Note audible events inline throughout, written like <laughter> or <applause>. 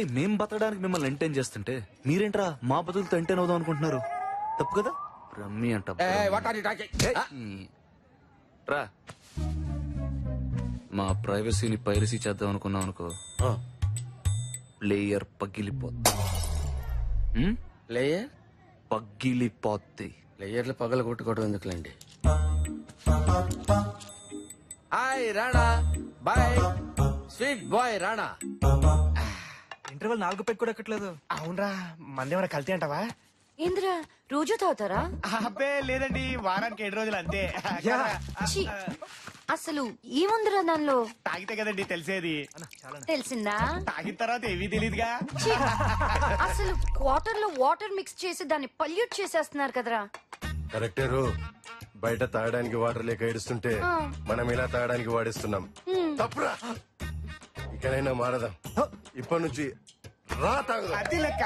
రే మేం బతకడానికి మిమ్మల్ని ఎంటైన్ చేస్తుంటే మీరేంట్రా మా బతుకులతో ఎంటైన్ అవుదాం అనుకుంటున్నారు? తప్పు కదా? రమ్మి అంట రా. మా ప్రైవసీని పైరసీ చేద్దాం అనుకున్నాం అనుకో. లేయర్ పగిలిపోద్ది? లేయర్ పగిలిపోద్ది. లేయర్లు పగల కొట్టుకోవడం ఎందుకులేండి? Hi Rana boy sweet boy Rana interval నాలుగు పెట్టి కూడా ఎక్కట్లేదు. అవునరా మందేమైనా కల్తీ అంటావా? ఏంద్రా రోజు తాగుతారా? అబ్బే లేదండి వారానికి ఏడు రోజులు అంతే. ఛీ, అసలు ఏముందిరా దానిలో? తాగితే కదండి తెలిసేది. తెలిసిందా? తాగిన తర్వాత ఏమీ తెలియదుగా ఛీ, అసలు వాటర్లో వాటర్ మిక్స్ చేసి దాన్ని పల్యూట్ చేసేస్తున్నారు కదరా. కరెక్టే రో. బయట తాగడానికి వాటర్ లేక ఏడుస్తుంటే మనం ఇలా తాగడానికి వాడిస్తున్నాం. తప్పురా. ఇకనైనా మారదాం ఇప్పటి నుంచి రా తాగుదాం అది లెక్క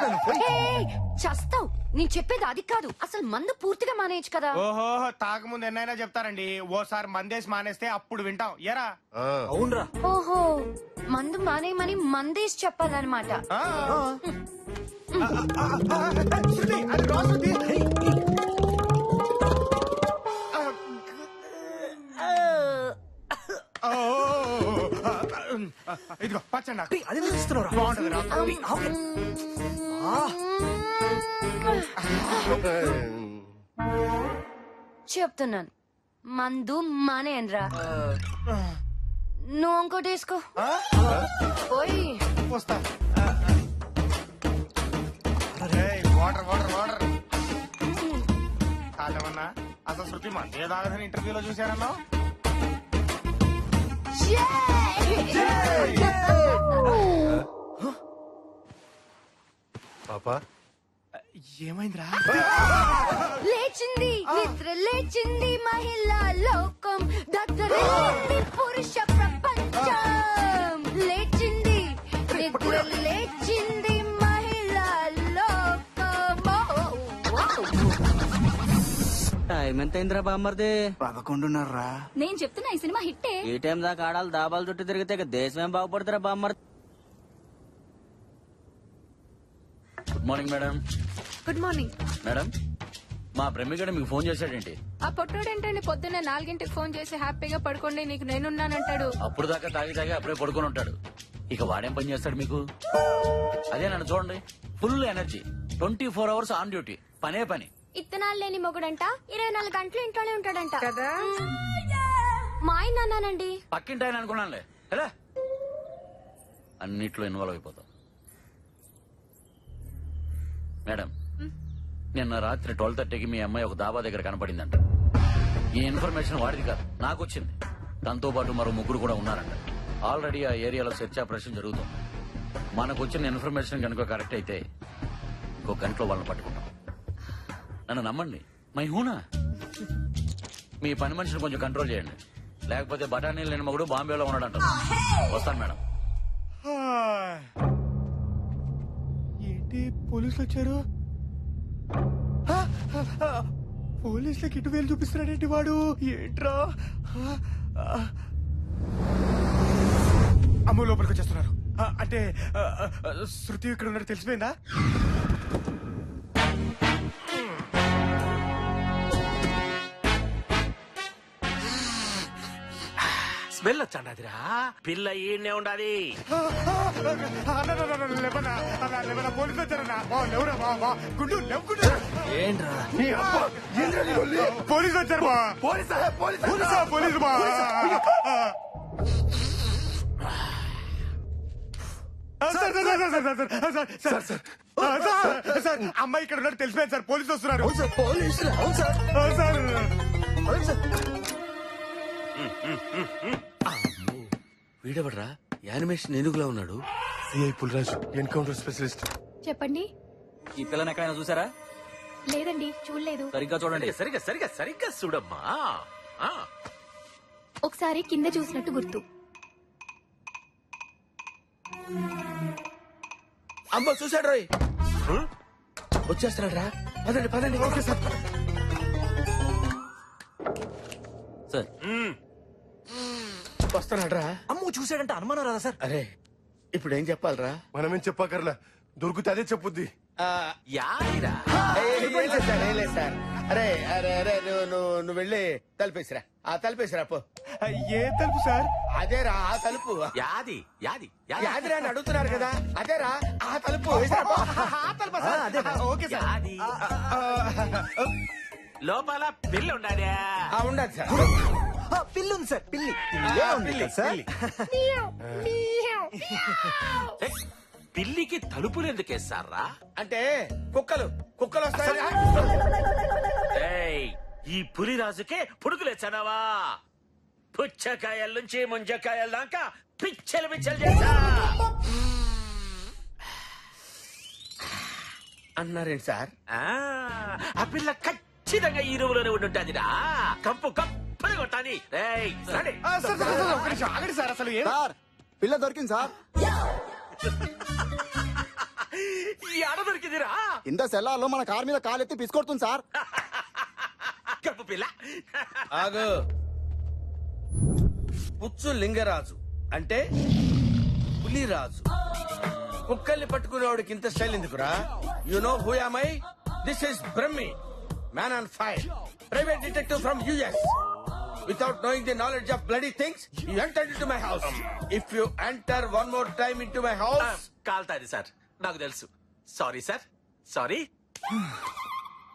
ఏయ్, చస్తావ్ నేను చెప్పేది అది కాదు అసలు మందు పూర్తిగా మానేయచ్చు కదా ఓహో తాగముందు ఎన్నైనా చెప్తారండి ఓసారి మందేసి మానేస్తే అప్పుడు వింటాం ఎరా ఆ, అవునరా ఓహో మందు మానేయమని మందేసి చెప్పాలన్నమాట ఆ. అది శృతి. నాకు. రా. చెప్తున్నాను. మందు మానేయనరా నువ్వు ఇంకోటి వేసుకో. ఆ? పోయి. వస్తా. ఏయ్, వాటర్ వాటర్ వాటర్. కాదేమన్నా అసలు శృతి మందే తాగదని ఇంటర్వ్యూలో చూశారన్నా పాపా ఏమైందిరా? లేచింది నిద్ర లేచింది మహిళా లోకం. దద్దరిల్లింది పురుష ఎంత అయిందిరా బామ్మర్ది? పదకొండున్నర్రా. నేను చెప్తున్నా ఈ సినిమా హిట్టే. ఈ టైం దాకా ఆడాలి దాబాలు చుట్టూ తిరిగితే ఇక దేశం ఏం బాగుపడుతురా బామ్మర్ది? Good morning madam good morning madam మా ప్రేమికుడు మీకు ఫోన్ చేశాడేంటి ఆ పొట్టోడు ఏంటండి పొద్దున్నే నాలుగింటికి ఫోన్ చేసి హ్యాపీగా పడుకోండి నీకు నేనున్నానంటాడు. అప్పుడు దాకా తాగి తాగి అప్పుడే పడుకొని ఉంటాడు. ఇక వాడేం పని చేస్తాడు మీకు? అదే నన్ను చూడండి. Full energy twenty four hours on duty పనే పని. ఇత్తనాలు లేని మొగుడంట. ఇరవై నాలుగు గంటలు ఇంట్లోనే ఉంటాడంట. కదా? మా ఆయన అన్నానండి. పక్కింటి ఆయన అనుకున్నానులే. ఎలా? అన్నిట్లో ఇన్వాల్వ్ అయిపోతాం. మేడం నిన్న రాత్రి ట్వెల్వ్ థర్టీకి మీ అమ్మాయి ఒక దాబా దగ్గర కనపడిందంట. ఈ ఇన్ఫర్మేషన్ వాడిది కాదు నాకు వచ్చింది. దాంతో పాటు మరో ముగ్గురు కూడా ఉన్నారంట. ఆల్రెడీ ఆ ఏరియాలో సెర్చ్ ఆపరేషన్ జరుగుతుంది. మనకు వచ్చిన ఇన్ఫర్మేషన్ కనుక కరెక్ట్ అయితే ఇంకో గంటలో వాళ్ళని పట్టుకుంటాం. నన్ను నమ్మండి. మై హూనా? మీ పని మనిషిని కొంచెం కంట్రోల్ చేయండి. లేకపోతే బఠానీలు లేని మగుడు బాంబేలో ఉన్నాడంట. వస్తాను మేడం. ఏంటి? పోలీసులు వచ్చారు? పోలీసులకి ఇటు వేలు చూపిస్తున్నాడేంటి వాడు? ఏంట్రా. అమ్మ లోపలికి వచ్చేస్తున్నారు. ఆ, అంటే శృతి ఇక్కడ ఉన్నట్టు తెలిసిపోయిందా? స్మెల్ వచ్చండి అదిరా పిల్ల ఈడనే ఉండాలి ఏంట్రా? పోలీసు వచ్చారు బా పోలీసా పోలీసు బా అమ్మాయి ఇక్కడ ఉన్నట్టు తెలిసిపోయింది సార్. పోలీసు వస్తున్నారు పోలీసు సార్ వీడెవడరా? యానిమేషన్ ఎందుకులా ఉన్నాడు. CI Pulraju encounter specialist. చెప్పండి. ఈ పిల్లని ఎక్కడైనా చూసారా? లేదండి చూడలేదు. సరిగ్గా చూడండి. సరిగ్గా సరిగ్గా సరిగ్గా చూడమ్మా. ఆ, ఒకసారి కింద చూసినట్టు గుర్తు. అమ్మ చూశాడు రోయ్. వచ్చేస్తున్నాడు రా పదండి పదండి. Okay sir. సార్. వస్తున్నాడు రా చూసాడంటే అనుమానం రాదా సార్? అరే ఇప్పుడు ఏం చెప్పాలరా? మనమేం చెప్పకర్లా? దొరికితే అదే చెప్పుద్ది. యాదిరా సార్ అరే అరే అరే నువ్వు నువ్వు నువ్వు వెళ్ళి తలుపేసిరా. ఆ తలుపేసిరా పో. ఏ తలుపు సార్? అదేరా ఆ తలుపు. యాది యాది యాది. యాదిరా అని అడుగుతున్నారు కదా. అదేరా ఆ తలుపు. వేసిరా పో. ఆ తలుపా సార్. Okay sir. యాది. లోపల పిల్ల ఉండాలి ఆ, ఉండదు సార్. పిల్లి ఉంది సార్ పిల్లి. ఆ, పిల్లి, పిల్లి. పిల్లికి తలుపులు ఎందుకు వేస్తారా? అంటే కుక్కలు కుక్కలు వస్తాయి. ఈ పులిరాజుకే పుడుకులేచ్చనవా పుచ్చకాయల నుంచి ముంజకాయల దాకా పిచ్చలు పిచ్చలు చేశా అన్నారేంటి సార్? ఆ, ఆ పిల్ల ఖచ్చితంగా ఈ రూములోనే ఉండుంటాదిరా. కంపు కంపని కొట్టాలి రేయ్, రండి. సార్ సార్, సార్, ఒక్క నిమిషం ఆగండి సార్ అసలు ఏం సార్ పిల్ల దొరికింది సార్. ఈ ఆడ దొరికిందిరా. ఇంత సెల్లార్లో మన కార్ మీద కాలెత్తి పిసుకొడుతుంది సార్. కంపు పిల్ల. ఆగు. పుచ్చు లింగరాజు అంటే పులిరాజు. కుక్కల్ని పట్టుకునేవాడికి ఇంత స్టైల్ ఎందుకురా? You know who I this is Brahmi man on fire private detective from US without knowing the knowledge of bloody things you enter in my house if you enter one more time in my uh, house కాల్తాది sir. నాకు తెలుసు. Sorry sir. Sorry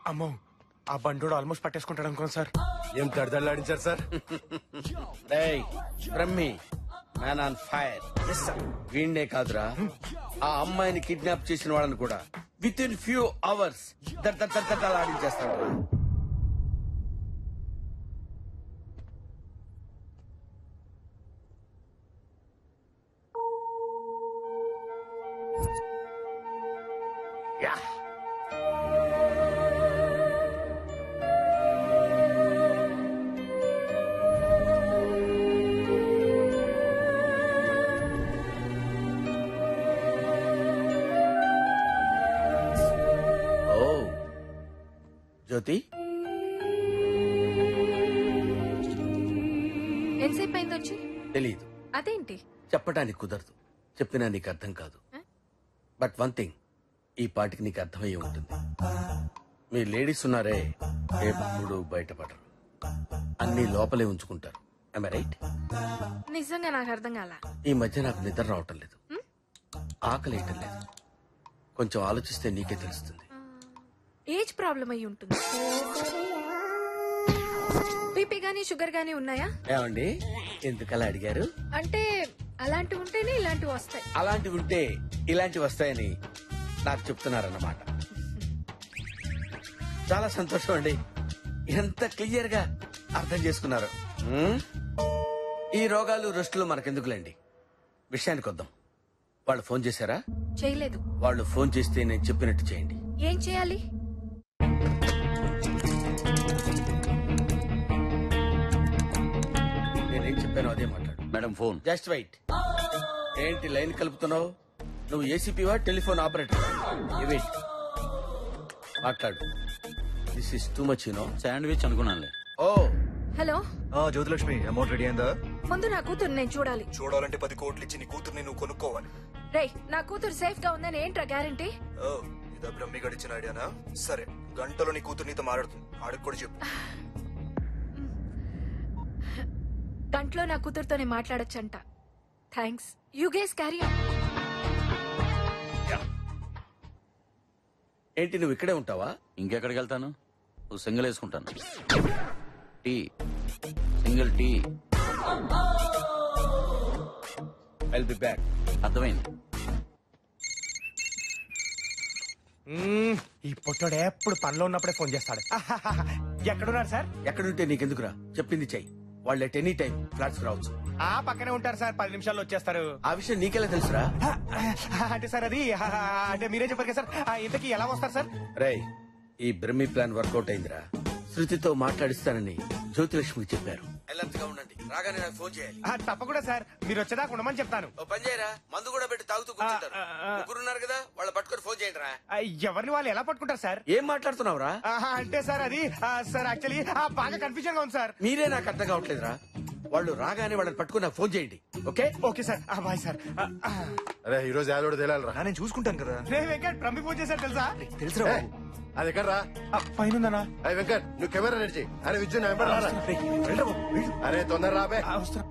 అమ్మో ఆ బండోడు almost పట్టేసుకుంటాడు అనుకోండి sir. ఏం తడదల్లాడించారు sir? Brahmi man on fire వీణ్డే కాదురా. ఆ అమ్మాయిని కిడ్నాప్ చేసిన వాళ్ళని కూడా విత్ ఇన్ ఫ్యూ అవర్స్ ఆడించేస్తాడు జ్యోతి? ఎంతసేపు అయింది వచ్చి? తెలీదు. అదేంటి? చెప్పడానికి కుదరదు. చెప్పినా నీకు అర్థం కాదు. బట్ వన్ థింగ్ ఈ పాటికి నీకు అర్థమయ్యే ఉంటుంది. మీ లేడీస్ ఉన్నారే ఎప్పుడు బయటపడరు. అన్ని లోపలే ఉంచుకుంటారు. రైట్ నిజంగా నాకు అర్థం కాల? ఈ మధ్య నాకు నిద్ర రావటం లేదు. ఆకలి లేదు. కొంచెం ఆలోచిస్తే నీకే తెలుస్తుంది. ఏజ్ ప్రాబ్లం అయి ఉంటుంది. బీపీ గానీ షుగర్ గానీ ఉన్నాయా? ఏమండి? ఎందుకలా అడిగారు? అంటే అలాంటివి ఉంటేనే ఇలాంటివి వస్తాయి. అలాంటివి ఉంటే ఇలాంటివి వస్తాయని నాకు చెప్తున్నారన్నమాట. చాలా సంతోషం అండి. ఎంత క్లియర్గా అర్థం చేసుకున్నారు? ఈ రోగాలు రెస్టులు మనకెందుకులేండి? విషయానికి వద్దాం. వాళ్ళు ఫోన్ చేశారా? చేయలేదు. వాళ్ళు ఫోన్ చేస్తే నేను చెప్పినట్టు చేయండి. ఏం చేయాలి? చెప్పానో అదే మాట్లాడు మేడం ఫోన్. జస్ట్ వెయిట్ ఏంటి లైన్ కలుపుతున్నావు? నువ్వు ఏసీపీవా టెలిఫోన్ ఆపరేటర్? వెయిట్ మాట్లాడు. This is too much you know sandwich అనుకున్నానులే. Oh. Hello. Jyothilakshmi amount ready అయిందా? ముందు నా కూతురు నేను చూడాలి. చూడాలంటే పది కోట్లు ఇచ్చి నీ కూతుర్ని నువ్వు కొనుక్కోవాలి. రేయ్ నా కూతురు సేఫ్గా ఉందని ఏంట్రా గ్యారంటీ? ఓ ఇదా బ్రహ్మి గడిచిన ఐడియానా? సరే గంటలో నీ కూతురు నీతో మాట్లాడుతుంది. ఆడికి కూడా చెప్పు. <sighs> గంటలో నా కూతురుతోనే మాట్లాడొచ్చంట. థ్యాంక్స్ యూ గేస్ క్యారీ ఏంటి నువ్వు ఇక్కడే ఉంటావా? ఇంకెక్కడికి వెళ్తాను? ఓ సింగిల్ వేసుకుంటాను. Tea. Single tea. I'll be back అర్థమైంది. ఈ పొట్టోడు ఎప్పుడు పనిలో ఉన్నప్పుడే ఫోన్ చేస్తాడు. ఎక్కడున్నారు సార్? ఎక్కడుంటే నీకెందుకురా? చెప్పింది చెయ్యి. వాళ్ళు ఎట్ ఎనీ టైం ఫ్లాట్స్ రావచ్చు. ఆ పక్కనే ఉంటారు సార్ పది నిమిషాల్లో వచ్చేస్తారు. ఆ విషయం నీకెలా తెలుసురా? అంటే సార్ అది అంటే మీరే చెప్పారు కదా సార్ ఇంతకీ ఎలా వస్తారు సార్? రేయ్ ఈ బ్రహ్మి ప్లాన్ వర్కౌట్ అయిందిరా. శృతితో మాట్లాడిస్తానని జ్యోతిలక్ష్మికి చెప్పారు. అలర్ట్గా ఉండండి. రాగానే నాకు ఫోన్ చేయాలి. ఆ, తప్పకుండా సార్. మీరు వచ్చేదాకా ఉండమని చెప్తాను. ఓ పని చేయరా? మందు కూడా పెట్టి తాగుతూ కూర్చుంటారు. ఆ, ఆ, ఆ. ముగ్గురున్నారు కదా వాళ్ళు పట్టుకొని ఫోన్ చేయండి రా. ఆ, ఎవరిని వాళ్ళు ఎలా పట్టుకుంటారు సార్? ఏం మాట్లాడుతున్నావురా? ఆహా, అంటే సార్ అది ఆ, సార్ యాక్చువల్లీ బాగా కన్ఫ్యూజన్గా ఉంది సార్. మీరే నాకు అర్థం కావట్లేదురా. వాళ్ళు రాగానే వాళ్ళని పట్టుకుని నాకు ఫోన్ చేయండి. ఓకే? Okay sir. ఆ, బాయ్ సార్. ఆ, ఆ. అరే ఈ రోజు యాదోడు తేలాలరా నేను చూసుకుంటాను కదా. రే వెంకట్ ప్రమి ఫోన్ చేశారు తెలుసా? తెలుసురా అది ఎక్కడ రా ఆ, పైన అరే వెంకట్ నువ్వు కెమెరా నడిచి అరే విద్యు నా వెంబడి రారా. అరే తొందర రాబే ఆ, వస్తున్నా.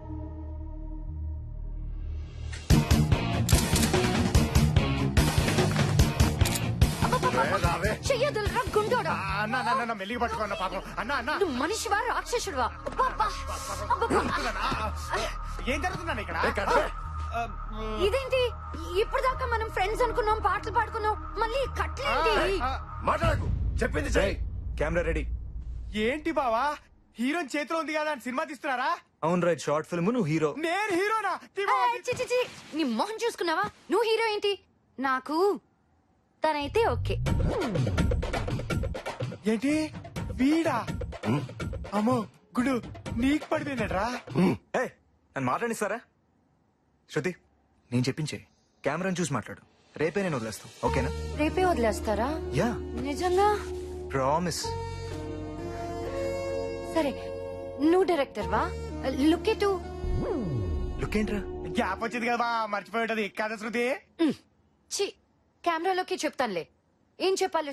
ఏ, రాబే చెయ్యదులరా గుండోడా? ఆ, అన్న అన్న, అన్న మెల్లిగా పట్టుకోన్న పాపం. అన్న అన్న. నువ్వు మనిషివా రాక్షసుడివా? అబ్బబ్బా! అబ్బబ్బా! ఏం జరుగుతుందన్న ఇక్కడ? ఏ, కట్టే. ఆ, ఇదేంటి? ఇప్పుడు దాకా మనం ఫ్రెండ్స్ అనుకున్నాం పాటలు పాడుకున్నాం మళ్ళీ కట్లేంటి ఆ, మాట్లాడకు. చెప్పింది చెయ్యి. Camera ready. ఏంటి బావా? హీరోయిన్ చేతిలో ఉంది కదా అని సినిమా తీస్తున్నారా? అవును రైట్ షార్ట్ ఫిల్మ్ నువ్వు హీరో. నేను హీరోనా. చి, చి, చి. నీ మొహం చూసుకున్నావా? నువ్వు హీరో ఏంటి? నాకు తనైతే ఓకే. ఏంటి? వీడా? అమ్మో గుడు నీకు పడిపోయినట్రా ఏ నన్ను మాట్లాడిస్తారా? శృతి నేను చెప్పించే కెమెరాని చూసి మాట్లాడు. రేపే నేను వదిలేస్తాను ఓకేనా? రేపే వదిలేస్తారా? యా. నిజంగా? ప్రామిస్. సరే నువ్వు డైరెక్టర్ వా లుక్ ఎటు? లుక్ ఏంట్రా? గ్యాప్ వచ్చింది కదా బా మర్చిపోయి ఉంటది. కదా శృతి. చి కెమెరాలోకి చెప్తానులే. ఏం చెప్పాలో?